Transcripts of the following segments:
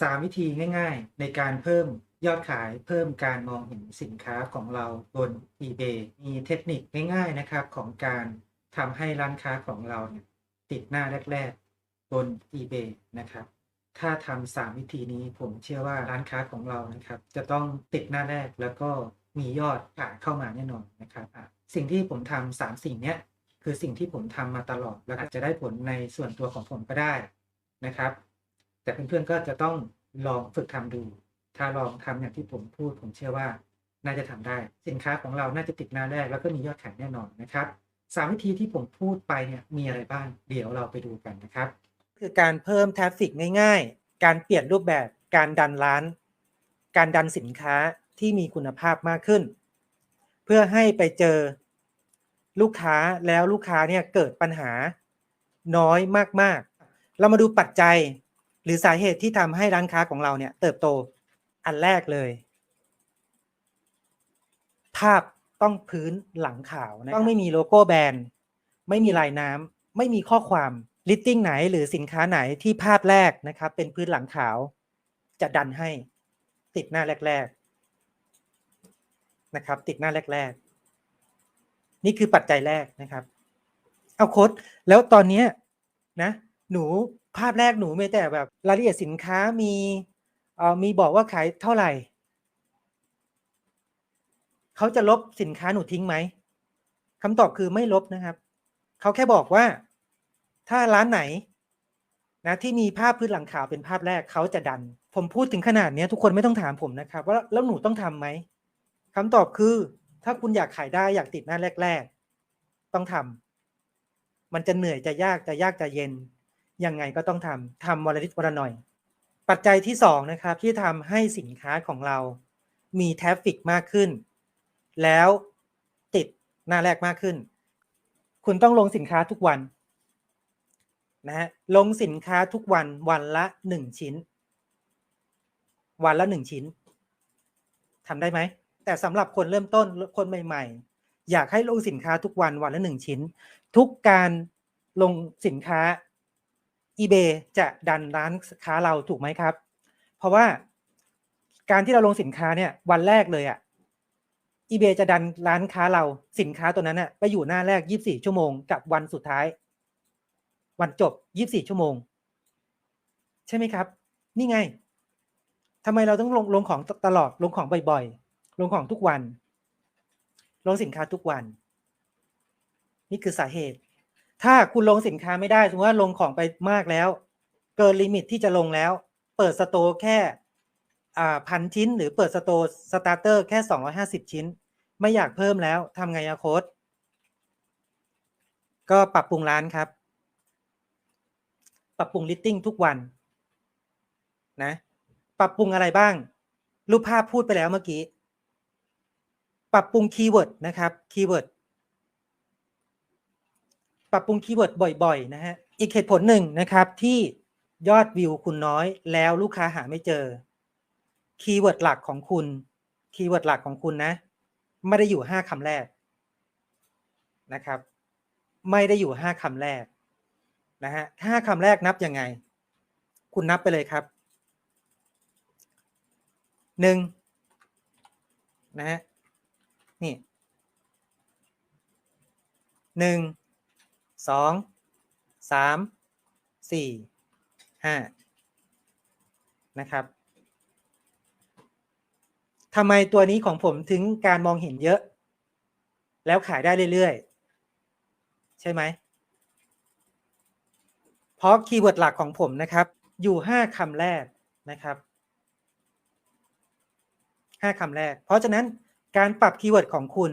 3 วิธีง่ายๆ ในการเพิ่มยอดขายเพิ่มการมองเห็นสินค้าของเราบน eBay มีเทคนิคง่ายๆนะครับของการทำให้ร้านค้าของเราเนี่ยติดหน้าแรกๆ บน eBay นะครับ ถ้าทำสามวิธีนี้ผมเชื่อว่าร้านค้าของเรานะครับ จะต้องติดหน้าแรกแล้วก็มียอดขายเข้ามาแน่นอนนะครับสิ่งที่ผมทำสามสิ่งเนี้ยคือสิ่งที่ผมทำมาตลอดแล้วอาจจะได้ผลในส่วนตัวของผมก็ได้นะครับ แต่เพื่อนๆก็จะต้องลองฝึกทำดู ถ้าลองทำอย่างที่ผมพูด ผมเชื่อว่าน่าจะทำได้ สินค้าของเราน่าจะติดหน้าแรก แล้วก็มียอดขายแน่นอนนะครับสามวิธีที่ผมพูดไปเนี่ยมีอะไรบ้าง เดี๋ยวเราไปดูกันนะครับ คือการเพิ่มทราฟฟิกง่าย ๆ การเปลี่ยนรูปแบบ การดันร้าน การดันสินค้าที่มีคุณภาพมากขึ้น เพื่อให้ไปเจอลูกค้าแล้วลูกค้าเนี่ยเกิดปัญหาน้อยมากๆ เรามาดูปัจจัย หรือสาเหตุที่ทำให้ร้านค้าของเราเนี่ยเติบโตอันแรกเลย ภาพต้องพื้นหลังขาวนะต้องไม่มีโลโก้แบรนด์ ไม่มีลายน้ำไม่มีข้อความลิตติ้งไหนหรือสินค้าไหนที่ภาพแรกนะครับ เป็นพื้นหลังขาว จะดันให้ติดหน้าแรก ๆ นะครับ ติดหน้าแรก ๆ นี่คือปัจจัยแรกนะครับ เอาโค้ดแล้วตอนนี้นะ หนู ภาพแรกหนูมีแต่แบบรายละเอียดสินค้ามีเอ่อมีบอกว่าขายเท่าไหร่เขาจะลบสินค้าหนูทิ้งไหมคำตอบคือไม่ลบนะครับเขาแค่บอกว่า ถ้าร้านไหนนะที่มีภาพพื้นหลังขาวเป็นภาพแรกเขาจะดัน ผมพูดถึงขนาดนี้ทุกคนไม่ต้องถามผมนะครับว่าแล้วหนูต้องทำไหมคำตอบคือ ถ้าคุณอยากขายได้อยากติดหน้าแรก ๆ ต้องทำมันจะเหนื่อยจะยากจะยากจะเย็น ยังไงก็ต้องทำทำวันละนิดวันละหน่อย ปัจจัยที่สองนะครับที่ทำให้สินค้าของเรา มีแทฟฟิกมากขึ้น แล้วติดหน้าแรกมากขึ้น คุณต้องลงสินค้าทุกวันนะฮะลงสินค้าทุกวันวันละหนึ่งชิ้น วันละหนึ่งชิ้นทำได้ไหม แต่สำหรับคนเริ่มต้นคนใหม่ ๆ อยากให้ลงสินค้าทุกวันวันละหนึ่งชิ้น ทุกการลงสินค้า eBay จะดันร้านค้าเราถูกไหมครับ เพราะว่าการที่เราลงสินค้าเนี่ยวันแรกเลยอะ่ะ eBay จะดันร้านค้าเราสินค้าตัวนั้นน่ะไปอยู่หน้าแรก 24 ชั่วโมงกับวันสุดท้าย วันจบ 24 ชั่วโมง ใช่ไหมครับ นี่ไงทำไมเราต้องลงลงของตลอดลงของบ่อยๆ ลงของทุกวัน ลงสินค้าทุกวัน นี่คือสาเหตุ ถ้าคุณลงสินค้าไม่ได้สมมติว่าลงของไปมากแล้ว เกินลิมิตที่จะลงแล้ว เปิดสโตร์แค่พันชิ้น หรือเปิดสโตร์สตาร์เตอร์แค่สองร้อยห้าสิบชิ้น ไม่อยากเพิ่มแล้วทำไงอะโค้ดก็ปรับปรุงร้านครับ ปรับปรุงลิสติ้งทุกวันนะปรับปรุงอะไรบ้าง รูปภาพพูดไปแล้วเมื่อกี้ ปรับปรุงคีย์เวิร์ดนะครับคีย์เวิร์ด ปรับปรุงคีย์เวิร์ดบ่อยๆนะฮะอีกเหตุผลหนึ่งนะครับที่ยอดวิวคุณน้อยแล้วลูกค้าหาไม่เจอคีย์เวิร์ดหลักของคุณคีย์เวิร์ดหลักของคุณนะไม่ได้อยู่ห้าคำแรกนะครับ ไม่ได้อยู่ห้าคำแรกนะฮะห้าคำแรกนับยังไง คุณนับไปเลยครับหนึ่งนะฮะนี่หนึ่ง สองสามสี่ห้านะครับทำไมตัวนี้ของผมถึงการมองเห็นเยอะ แล้วขายได้เรื่อยๆ ใช่ไหม เพราะคีย์เวิร์ดหลักของผมนะครับ อยู่ห้าคำแรกนะครับห้าคำแรก เพราะฉะนั้นการปรับคีย์เวิร์ดของคุณ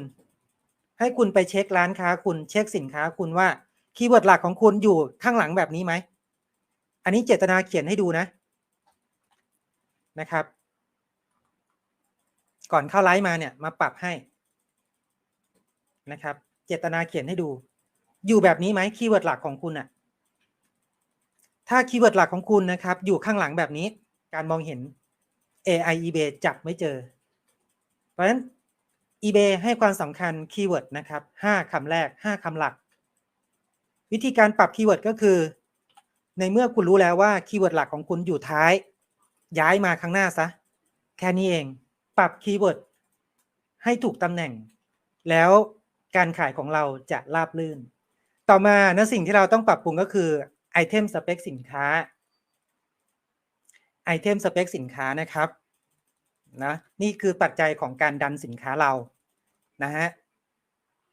ให้คุณไปเช็คร้านค้าคุณ เช็คสินค้าคุณว่า คีย์เวิร์ดหลักของคุณอยู่ข้างหลังแบบนี้ไหม อันนี้เจตนาเขียนให้ดูนะนะครับ ก่อนเข้าไลฟ์มาเนี่ยมาปรับให้นะครับ เจตนาเขียนให้ดู อยู่แบบนี้ไหมคีย์เวิร์ดหลักของคุณอะถ้าคีย์เวิร์ดหลักของคุณนะครับ อยู่ข้างหลังแบบนี้ การมองเห็น AI eBay จับไม่เจอ เพราะฉะนั้น eBay ให้ความสำคัญคีย์เวิร์ดนะครับห้าคำแรกห้าคำหลัก วิธีการปรับคีย์เวิร์ดก็คือ ในเมื่อคุณรู้แล้วว่าคีย์เวิร์ดหลักของคุณอยู่ท้าย ย้ายมาข้างหน้าซะ แค่นี้เอง ปรับคีย์เวิร์ดให้ถูกตำแหน่ง แล้วการขายของเราจะราบรื่น ต่อมานะสิ่งที่เราต้องปรับปรุงก็คือไอเทมสเปคสินค้าไอเทมสเปคสินค้านะครับนะนี่คือปัจจัยของการดันสินค้าเรานะฮะ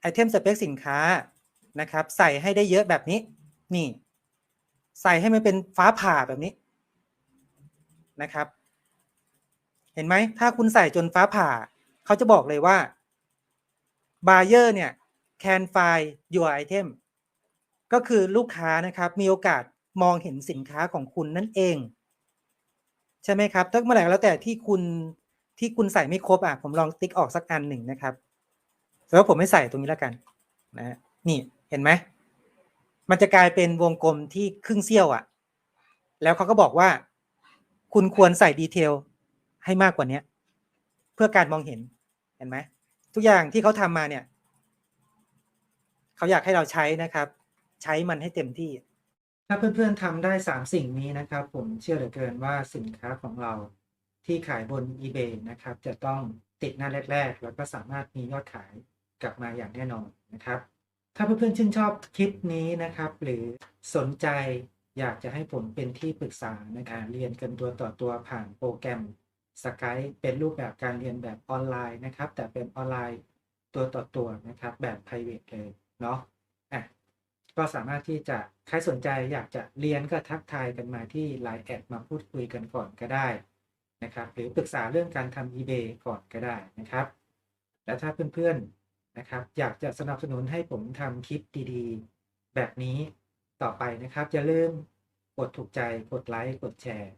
ไอเทมสเปคสินค้า นะครับ ใส่ให้ได้เยอะแบบนี้ นี่ ใส่ให้มันเป็นฟ้าผ่าแบบนี้นะครับ เห็นไหมถ้าคุณใส่จนฟ้าผ่า เขาจะบอกเลยว่า buyer เนี่ย can find your item ก็คือลูกค้านะครับ มีโอกาสมองเห็นสินค้าของคุณนั่นเอง ใช่ไหมครับถ้าเมื่อไหร่แล้วแต่ที่คุณที่คุณใส่ไม่ครบอะผมลองติ๊กออกสักอันหนึ่งนะครับแต่ว่าผมไม่ใส่ตรงนี้แล้วกัน นะนี่ เห็นไหมมันจะกลายเป็นวงกลมที่ครึ่งเสี้ยวอะ แล้วเขาก็บอกว่า คุณควรใส่ดีเทลให้มากกว่านี้เพื่อการมองเห็นเห็นไหมทุกอย่างที่เขาทำมาเนี่ยเขาอยากให้เราใช้นะครับ ใช้มันให้เต็มที่ ถ้าเพื่อนๆทำได้3สิ่งนี้นะครับ ผมเชื่อเหลือเกินว่าสินค้าของเราที่ขายบน eBay นะครับ จะต้องติดหน้าแรก ๆ แล้วก็สามารถมียอดขายกลับมาอย่างแน่นอนนะครับ ถ้าเพื่อนๆชื่นชอบคลิปนี้นะครับ หรือสนใจอยากจะให้ผมเป็นที่ปรึกษาในการเรียนกันตัวต่อตัวผ่านโปรแกรม Skype เป็นรูปแบบการเรียนแบบออนไลน์นะครับ แต่เป็นออนไลน์ตัวต่อตัวนะครับ แบบ private เลยเนาะอะก็สามารถที่จะใครสนใจอยากจะเรียนก็ทักทายกันมาที่ Line แอดมาพูดคุยกันก่อนก็ได้นะครับ หรือปรึกษาเรื่องการทำ eBay ก่อนก็ได้นะครับ และถ้าเพื่อนๆ นะครับ อยากจะสนับสนุนให้ผมทำคลิปดีๆ แบบนี้ต่อไปนะครับอย่าลืมกดถูกใจกดไลค์กดแชร์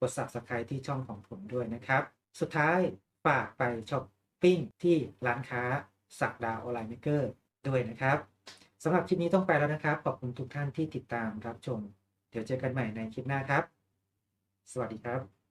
กด Subscribe ที่ช่องของผมด้วยนะครับ สุดท้ายฝากไปช้อปปิ้งที่ร้านค้าสักดาออนไลน์เมเกอร์ด้วยนะครับสำหรับคลิปนี้ต้องไปแล้วนะครับ ขอบคุณทุกท่านที่ติดตามรับชม เดี๋ยวเจอกันใหม่ในคลิปหน้าครับ สวัสดีครับ